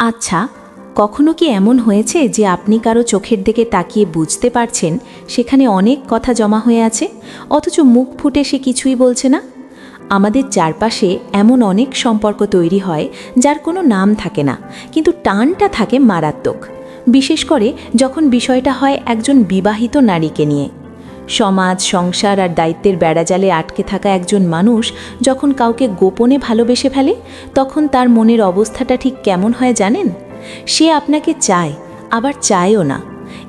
আচ্ছা কখনো কি এমন হয়েছে যে আপনি কারও চোখের দিকে তাকিয়ে বুঝতে পারছেন সেখানে অনেক কথা জমা হয়ে আছে? অথচ মুখ ফুটে সে কিছুই বলছে না? আমাদের চারপাশে এমন অনেক সম্পর্ক তৈরি হয় যার কোনো নাম থাকে না, কিন্তু টানটা থাকে মারাত্মক। বিশেষ করে যখন বিষয়টা হয় একজন বিবাহিত নারীকে নিয়ে। সমাজ, সংসার আর দায়িত্বের বেড়াজালে আটকে থাকা একজন মানুষ যখন কাউকে গোপনে ভালোবেসে ফেলে, তখন তার মনের অবস্থাটা ঠিক কেমন হয় জানেন? সে আপনাকে চায়, আবার চায়ও না।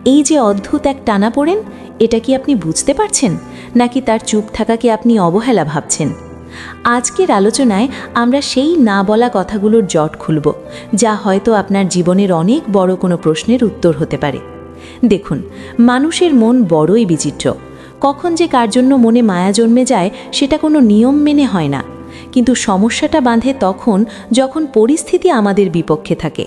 এই যে অদ্ভুত এক টানা পড়েন এটা কি আপনি বুঝতে পারছেন? নাকি তার চুপ থাকাকে আপনি অবহেলা ভাবছেন? আজকের আলোচনায় আমরা সেই না বলা কথাগুলোর জট খুলব, যা হয়তো আপনার জীবনের অনেক বড় কোনো প্রশ্নের উত্তর হতে পারে। দেখুন, মানুষের মন বড়ই বিচিত্র। কখন যে কার জন্য মনে মায়া জন্মে যায়, সেটা কোনো নিয়ম মেনে হয় না। কিন্তু সমস্যাটা বাঁধে তখন যখন পরিস্থিতি আমাদের বিপক্ষে থাকে।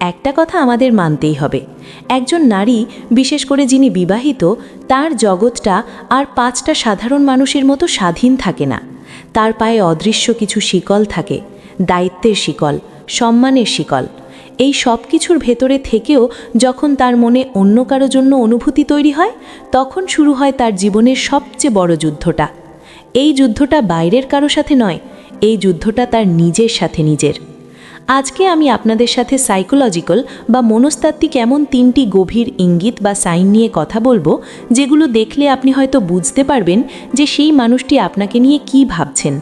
একটা কথা আমাদের মানতেই হবে। একজন নারী, বিশেষ করে যিনি বিবাহিত, তার জগৎটা আর পাঁচটা সাধারণ মানুষের মতো স্বাধীন থাকে না। তার পায়ে অদৃশ্য কিছু শিকল থাকে। দায়িত্বের শিকল, সম্মানের শিকল। এই সব কিছুর ভেতরে থেকেও যখন তার মনে অন্য কারও জন্য অনুভূতি তৈরি হয়, তখন শুরু হয় তার জীবনের সবচেয়ে বড় যুদ্ধটা। এই যুদ্ধটা বাইরের কারও সাথে নয়, এই যুদ্ধটা তার নিজের সাথে নিজের। আজকে আমি আপনাদের সাথে সাইকোলজিক্যাল বা মনস্তাত্ত্বিক এমন তিনটি গভীর ইঙ্গিত বা সাইন নিয়ে কথা বলব, যেগুলো দেখলে আপনি হয়তো বুঝতে পারবেন যে সেই মানুষটি আপনাকে নিয়ে কি ভাবছেন।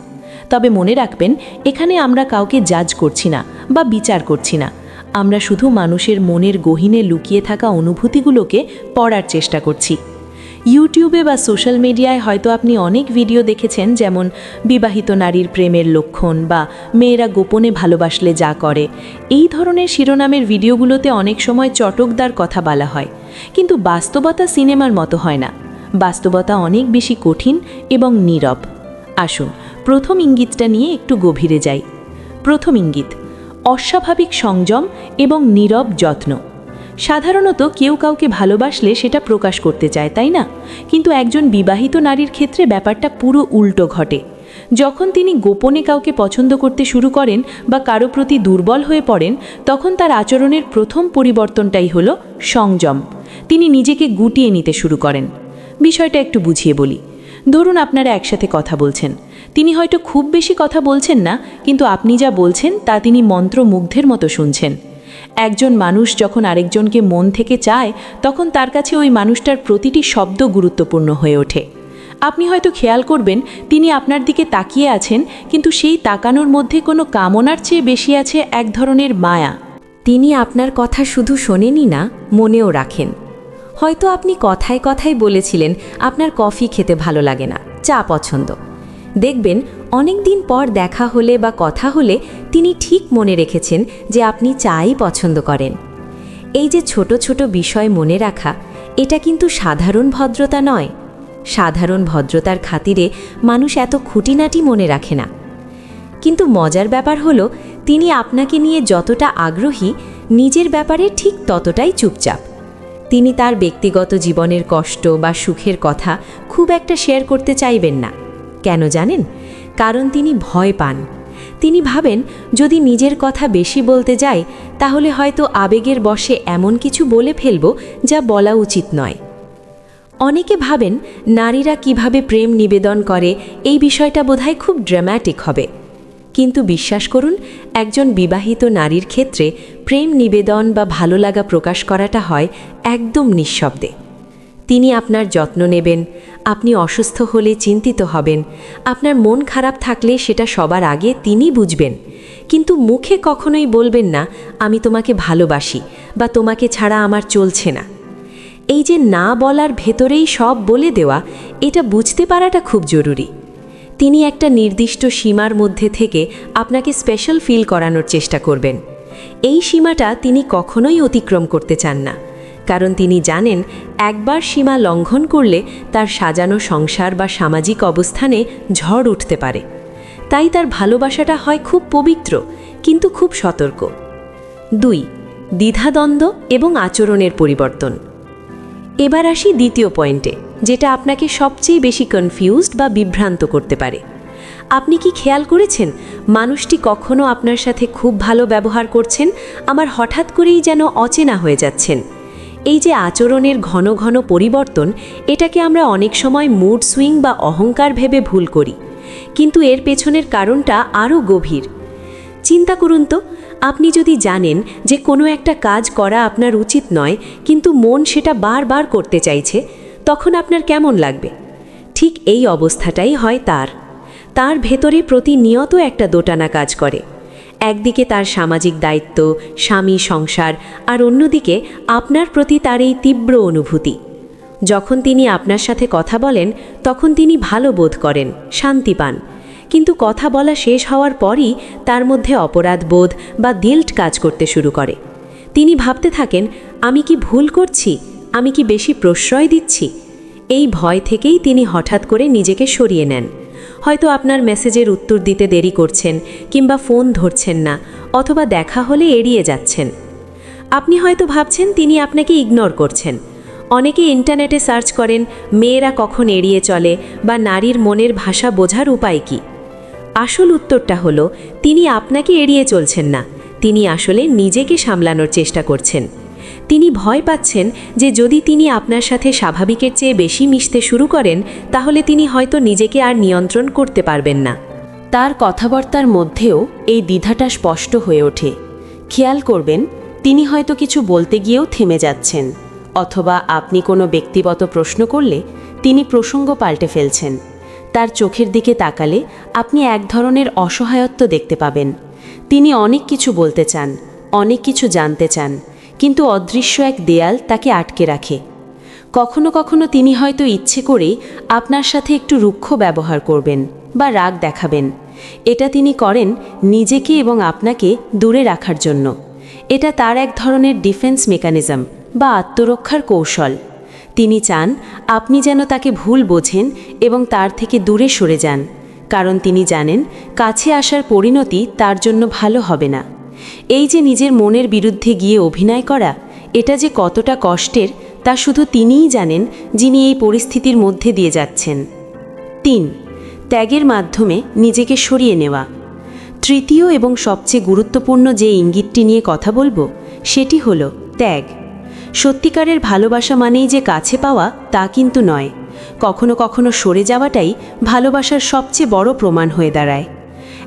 তবে মনে রাখবেন, এখানে আমরা কাউকে জাজ করছি না বা বিচার করছি না। আমরা শুধু মানুষের মনের গহীনে লুকিয়ে থাকা অনুভূতিগুলোকে পড়ার চেষ্টা করছি। ইউটিউবে বা সোশ্যাল মিডিয়ায় হয়তো আপনি অনেক ভিডিও দেখেছেন যেমন বিবাহিত নারীর প্রেমের লক্ষণ বা মেয়েরা গোপনে ভালোবাসলে যা করে। এই ধরনের শিরোনামের ভিডিওগুলোতে অনেক সময় চটকদার কথা বলা হয়। কিন্তু বাস্তবতা সিনেমার মতো হয় না। বাস্তবতা অনেক বেশি কঠিন এবং নীরব। আসুন, প্রথম ইঙ্গিতটা নিয়ে একটু গভীরে যাই। প্রথম ইঙ্গিত অস্বাভাবিক সংযম এবং নীরব যত্ন। সাধারণত কেউ কাউকে ভালোবাসলে সেটা প্রকাশ করতে চায়, তাই না? কিন্তু একজন বিবাহিত নারীর ক্ষেত্রে ব্যাপারটা পুরো উল্টো ঘটে। যখন তিনি গোপনে কাউকে পছন্দ করতে শুরু করেন বা কারও প্রতি দুর্বল হয়ে পড়েন, তখন তার আচরণের প্রথম পরিবর্তনটাই হলো সংযম। তিনি নিজেকে গুটিয়ে নিতে শুরু করেন। বিষয়টা একটু বুঝিয়ে বলি। ধরুন আপনারা একসাথে কথা বলছেন। তিনি হয়তো খুব বেশি কথা বলছেন না, কিন্তু আপনি যা বলছেন তা তিনি মন্ত্রমুগ্ধের মতো শুনছেন। একজন মানুষ যখন আরেকজনকে মন থেকে চায়, তখন তার কাছে ওই মানুষটার প্রতিটি শব্দ গুরুত্বপূর্ণ হয়ে ওঠে। আপনি হয়তো খেয়াল করবেন, তিনি আপনার দিকে তাকিয়ে আছেন, কিন্তু সেই তাকানোর মধ্যে কোনো কামনার চেয়ে বেশি আছে এক ধরনের মায়া। তিনি আপনার কথা শুধু শোনেনই না, মনেও রাখেন। হয়তো আপনি কথায় কথায় বলেছিলেন, আপনার কফি খেতে ভালো লাগে না, চা পছন্দ। দেখবেন অনেক দিন পর দেখা হলে বা কথা হলে তিনি ঠিক মনে রেখেছেন যে আপনি চাই পছন্দ করেন। এই যে ছোট ছোট বিষয় মনে রাখা, এটা কিন্তু সাধারণ ভদ্রতা নয়। সাধারণ ভদ্রতার খাতিরে মানুষ এত খুঁটিনাটি মনে রাখে না। কিন্তু মজার ব্যাপার হলো, তিনি আপনাকে নিয়ে যতটা আগ্রহী, নিজের ব্যাপারে ঠিক ততটাই চুপচাপ। তিনি তার ব্যক্তিগত জীবনের কষ্ট বা সুখের কথা খুব একটা শেয়ার করতে চাইবেন না। কেন জানেন? কারণ তিনি ভয় পান। তিনি ভাবেন, যদি নিজের কথা বেশি বলতে যাই, তাহলে হয়তো আবেগের বশে এমন কিছু বলে ফেলব যা বলা উচিত নয়। অনেকে ভাবেন, নারীরা কীভাবে প্রেম নিবেদন করে, এই বিষয়টা বোধহয় খুব ড্রামাটিক হবে। কিন্তু বিশ্বাস করুন, একজন বিবাহিত নারীর ক্ষেত্রে প্রেম নিবেদন বা ভালো লাগা প্রকাশ করাটা হয় একদম নিঃশব্দে। তিনি আপনার যত্ন নেবেন আপনি অসুস্থ হলে চিন্তিত হবেন। আপনার মন খারাপ থাকলে সেটা সবার আগে তিনি বুঝবেন। কিন্তু মুখে কখনোই বলবেন না, আমি তোমাকে ভালোবাসি বা তোমাকে ছাড়া আমার চলছে না। এই যে না বলার ভেতরেই সব বলে দেওয়া, এটা বুঝতে পারাটা খুব জরুরি। তিনি একটা নির্দিষ্ট সীমার মধ্যে থেকে আপনাকে স্পেশাল ফিল করানোর চেষ্টা করবেন। এই সীমাটা তিনি কখনোই অতিক্রম করতে চান না। কারণ তিনি জানেন, একবার সীমা লঙ্ঘন করলে তার সাজানো সংসার বা সামাজিক অবস্থানে ঝড় উঠতে পারে। তাই তার ভালোবাসাটা হয় খুব পবিত্র, কিন্তু খুব সতর্ক। দুই, দ্বিধাদ্বন্দ্ব এবং আচরণের পরিবর্তন। এবার আসি দ্বিতীয় পয়েন্টে, যেটা আপনাকে সবচেয়ে বেশি কনফিউজড বা বিভ্রান্ত করতে পারে। আপনি কি খেয়াল করেছেন, মানুষটি কখনো আপনার সাথে খুব ভালো ব্যবহার করছেন, আমার হঠাৎ করেই যেন অচেনা হয়ে যাচ্ছেন? এই যে আচরণের ঘন ঘন পরিবর্তন, এটাকে আমরা অনেক সময় মুড সুইং বা অহংকার ভেবে ভুল করি। কিন্তু এর পেছনের কারণটা আরও গভীর। চিন্তা করুন তো, আপনি যদি জানেন যে কোনো একটা কাজ করা আপনার উচিত নয়, কিন্তু মন সেটা বারবার করতে চাইছে, তখন আপনার কেমন লাগবে? ঠিক এই অবস্থাটাই হয় তার। তার ভেতরে প্রতিনিয়ত একটা দোটানা কাজ করে। একদিকে তার সামাজিক দায়িত্ব, স্বামী সংসার, আর অন্যদিকে আপনার প্রতি তার এই তীব্র অনুভূতি। যখন তিনি আপনার সাথে কথা বলেন, তখন তিনি ভালো বোধ করেন, শান্তি পান। কিন্তু কথা বলা শেষ হওয়ার পরই তার মধ্যে অপরাধ বোধ বা গিল্ট কাজ করতে শুরু করে। তিনি ভাবতে থাকেন, আমি কি ভুল করছি? আমি কি বেশি প্রশ্রয় দিচ্ছি? এই ভয় থেকেই তিনি হঠাৎ করে নিজেকে সরিয়ে নেন। হয়তো আপনার মেসেজের উত্তর দিতে দেরি করছেন কিংবা ফোন ধরছেন না, অথবা দেখা হলে এড়িয়ে যাচ্ছেন। আপনি হয়তো ভাবছেন তিনি আপনাকে ইগনোর করছেন। অনেকে ইন্টারনেটে সার্চ করেন, মেয়েরা কখন এড়িয়ে চলে বা নারীর মনের ভাষা বোঝার উপায় কী? আসল উত্তরটা হলো, তিনি আপনাকে এড়িয়ে চলছেন না, তিনি আসলে নিজেকে সামলানোর চেষ্টা করছেন। তিনি ভয় পাচ্ছেন যে যদি তিনি আপনার সাথে স্বাভাবিকের চেয়ে বেশি মিশতে শুরু করেন, তাহলে তিনি হয়তো নিজেকে আর নিয়ন্ত্রণ করতে পারবেন না। তার কথাবার্তার মধ্যেও এই দ্বিধাটা স্পষ্ট হয়ে ওঠে। খেয়াল করবেন, তিনি হয়তো কিছু বলতে গিয়েও থেমে যাচ্ছেন, অথবা আপনি কোনো ব্যক্তিগত প্রশ্ন করলে তিনি প্রসঙ্গ পাল্টে ফেলছেন। তার চোখের দিকে তাকালে আপনি এক ধরনের অসহায়ত্ব দেখতে পাবেন। তিনি অনেক কিছু বলতে চান, অনেক কিছু জানতে চান কিন্তু অদৃশ্য এক দেয়াল তাকে আটকে রাখে। কখনো কখনো তিনি হয়তো ইচ্ছে করেই আপনার সাথে একটু রুক্ষ ব্যবহার করবেন বা রাগ দেখাবেন। এটা তিনি করেন নিজেকে এবং আপনাকে দূরে রাখার জন্য। এটা তার এক ধরনের ডিফেন্স মেকানিজম বা আত্মরক্ষার কৌশল। তিনি চান আপনি যেন তাকে ভুল বোঝেন এবং তার থেকে দূরে সরে যান, কারণ তিনি জানেন কাছে আসার পরিণতি তার জন্য ভালো হবে না। এই যে নিজের মনের বিরুদ্ধে গিয়ে অভিনয় করা, এটা যে কতটা কষ্টের, তা শুধু তিনিই জানেন যিনি এই পরিস্থিতির মধ্যে দিয়ে যাচ্ছেন। তিন, ত্যাগের মাধ্যমে নিজেকে সরিয়ে নেওয়া। তৃতীয় এবং সবচেয়ে গুরুত্বপূর্ণ যে ইঙ্গিতটি নিয়ে কথা বলব, সেটি হলো ত্যাগ। সত্যিকারের ভালোবাসা মানেই যে কাছে পাওয়া, তা কিন্তু নয়। কখনো কখনো সরে যাওয়াটাই ভালোবাসার সবচেয়ে বড় প্রমাণ হয়ে দাঁড়ায়।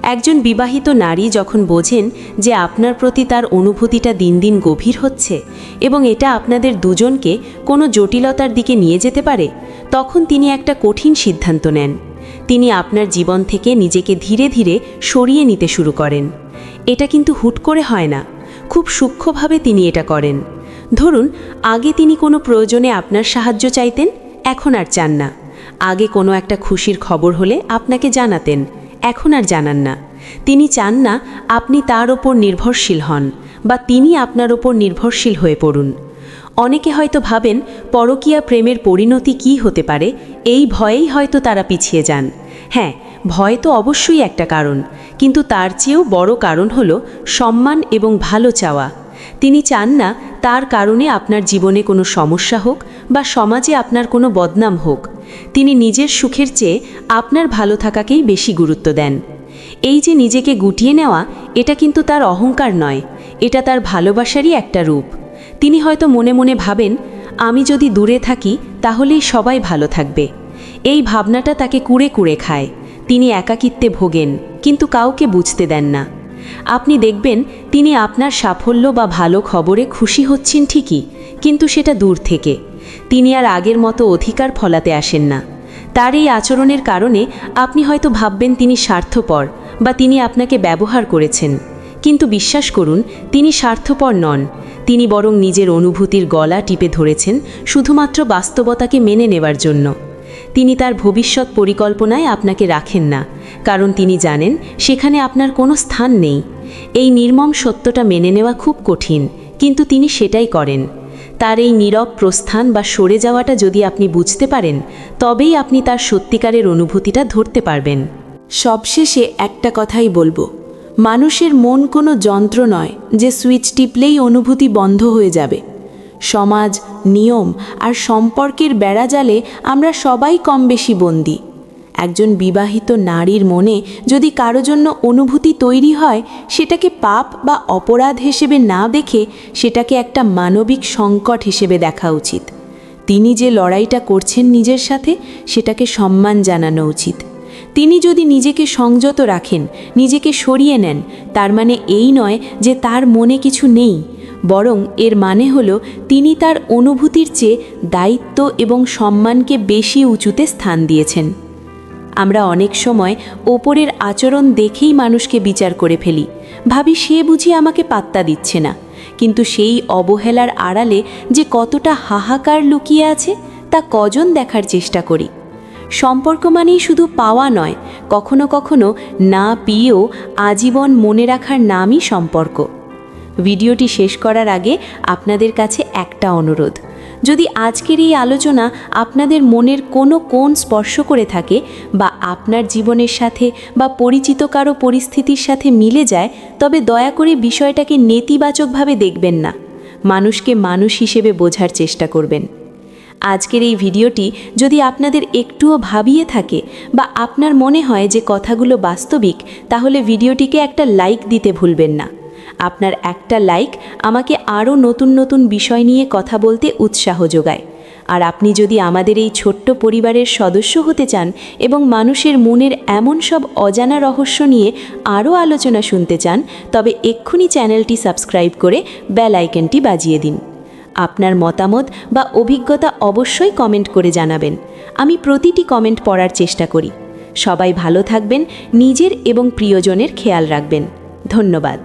একজন বিবাহিত নারী যখন বোঝেন যে আপনার প্রতি তার অনুভূতিটা দিন দিন গভীর হচ্ছে এবং এটা আপনাদের দুজনকে কোনো জটিলতার দিকে নিয়ে যেতে পারে, তখন তিনি একটা কঠিন সিদ্ধান্ত নেন। তিনি আপনার জীবন থেকে নিজেকে ধীরে ধীরে সরিয়ে নিতে শুরু করেন। এটা কিন্তু হুট করে হয় না। খুব সূক্ষ্মভাবে তিনি এটা করেন। ধরুন, আগে তিনি কোনো প্রয়োজনে আপনার সাহায্য চাইতেন, এখন আর চান না। আগে কোনো একটা খুশির খবর হলে আপনাকে জানাতেন। এখন আর জানান না। তিনি চান না আপনি তার ওপর নির্ভরশীল হন বা তিনি আপনার ওপর নির্ভরশীল হয়ে পড়ুন। অনেকে হয়তো ভাবেন পরকীয়া প্রেমের পরিণতি কি হতে পারে, এই ভয়েই হয়তো তারা পিছিয়ে যান। হ্যাঁ ভয় তো অবশ্যই একটা কারণ, কিন্তু তার চেয়েও বড় কারণ হলো সম্মান এবং ভালো চাওয়া। তিনি চান না তার কারণে আপনার জীবনে কোনো সমস্যা হোক বা সমাজে আপনার কোনো বদনাম হোক। তিনি নিজের সুখের চেয়ে আপনার ভালো থাকাকেই বেশি গুরুত্ব দেন। এই যে নিজেকে গুটিয়ে নেওয়া, এটা কিন্তু তার অহংকার নয়, এটা তার ভালোবাসারই একটা রূপ। তিনি হয়তো মনে মনে ভাবেন, আমি যদি দূরে থাকি, তাহলেই সবাই ভালো থাকবে। এই ভাবনাটা তাকে কুড়ে কুড়ে খায়। তিনি একাকিত্বে ভোগেন, কিন্তু কাউকে বুঝতে দেন না। আপনি দেখবেন তিনি আপনার সাফল্য বা ভালো খবরে খুশি হচ্ছেন ঠিকই, কিন্তু সেটা দূর থেকে। তিনি আর আগের মতো অধিকার ফলাতে আসেন না। তার এই আচরণের কারণে আপনি হয়তো ভাববেন তিনি স্বার্থপর বা তিনি আপনাকে ব্যবহার করেছেন। কিন্তু বিশ্বাস করুন, তিনি স্বার্থপর নন। তিনি বরং নিজের অনুভূতির গলা টিপে ধরেছেন শুধুমাত্র বাস্তবতাকে মেনে নেবার জন্য। তিনি তার ভবিষ্যৎ পরিকল্পনায় আপনাকে রাখেন না। কারণ তিনি জানেন সেখানে আপনার কোনো স্থান নেই। এই নির্মম সত্যটা মেনে নেওয়া খুব কঠিন, কিন্তু তিনি সেটাই করেন। তার এই নীরব প্রস্থান বা সরে যাওয়াটা যদি আপনি বুঝতে পারেন, তবেই আপনি তার সত্যিকারের অনুভূতিটা ধরতে পারবেন। সবশেষে একটা কথাই বলব, মানুষের মন কোনো যন্ত্র নয় যে সুইচ টিপলেই অনুভূতি বন্ধ হয়ে যাবে। সমাজ, নিয়ম আর সম্পর্কের বেড়াজালে আমরা সবাই কম বেশি বন্দী। একজন বিবাহিত নারীর মনে যদি কারও জন্য অনুভূতি তৈরি হয়, সেটাকে পাপ বা অপরাধ হিসেবে না দেখে সেটাকে একটা মানবিক সংকট হিসেবে দেখা উচিত। তিনি যে লড়াইটা করছেন নিজের সাথে, সেটাকে সম্মান জানানো উচিত। তিনি যদি নিজেকে সংযত রাখেন, নিজেকে সরিয়ে নেন, তার মানে এই নয় যে তার মনে কিছু নেই, বরং এর মানে হল তিনি তার অনুভূতির চেয়ে দায়িত্ব এবং সম্মানকে বেশি উঁচুতে স্থান দিয়েছেন। আমরা অনেক সময় ওপরের আচরণ দেখেই মানুষকে বিচার করে ফেলি। ভাবি, সে বুঝি আমাকে পাত্তা দিচ্ছে না। কিন্তু সেই অবহেলার আড়ালে যে কতটা হাহাকার লুকিয়ে আছে, তা কজন দেখার চেষ্টা করি। সম্পর্ক মানেই শুধু পাওয়া নয়, কখনো কখনো না পিয়েও আজীবন মনে রাখার নামই সম্পর্ক। ভিডিওটি শেষ করার আগে আপনাদের কাছে একটা অনুরোধ। যদি আজকের এই আলোচনা আপনাদের মনের কোনো কোণ স্পর্শ করে থাকে বা আপনার জীবনের সাথে বা পরিচিত কারও পরিস্থিতির সাথে মিলে যায়, তবে দয়া করে বিষয়টাকে নেতিবাচকভাবে দেখবেন না। মানুষকে মানুষ হিসেবে বোঝার চেষ্টা করবেন। আজকের এই ভিডিওটি যদি আপনাদের একটুও ভাবিয়ে থাকে বা আপনার মনে হয় যে কথাগুলো বাস্তবিক, তাহলে ভিডিওটিকে একটা লাইক দিতে ভুলবেন না। আপনার একটা লাইক আমাকে আরও নতুন নতুন বিষয় নিয়ে কথা বলতে উৎসাহ যোগায়। আর আপনি যদি আমাদের এই ছোট্ট পরিবারের সদস্য হতে চান এবং মানুষের মনের এমন সব অজানা রহস্য নিয়ে আরও আলোচনা শুনতে চান, তবে এক্ষুনি চ্যানেলটি সাবস্ক্রাইব করে বেল আইকনটি বাজিয়ে দিন। আপনার মতামত বা অভিজ্ঞতা অবশ্যই কমেন্ট করে জানাবেন। আমি প্রতিটি কমেন্ট পড়ার চেষ্টা করি। সবাই ভালো থাকবেন, নিজের এবং প্রিয়জনের খেয়াল রাখবেন। ধন্যবাদ।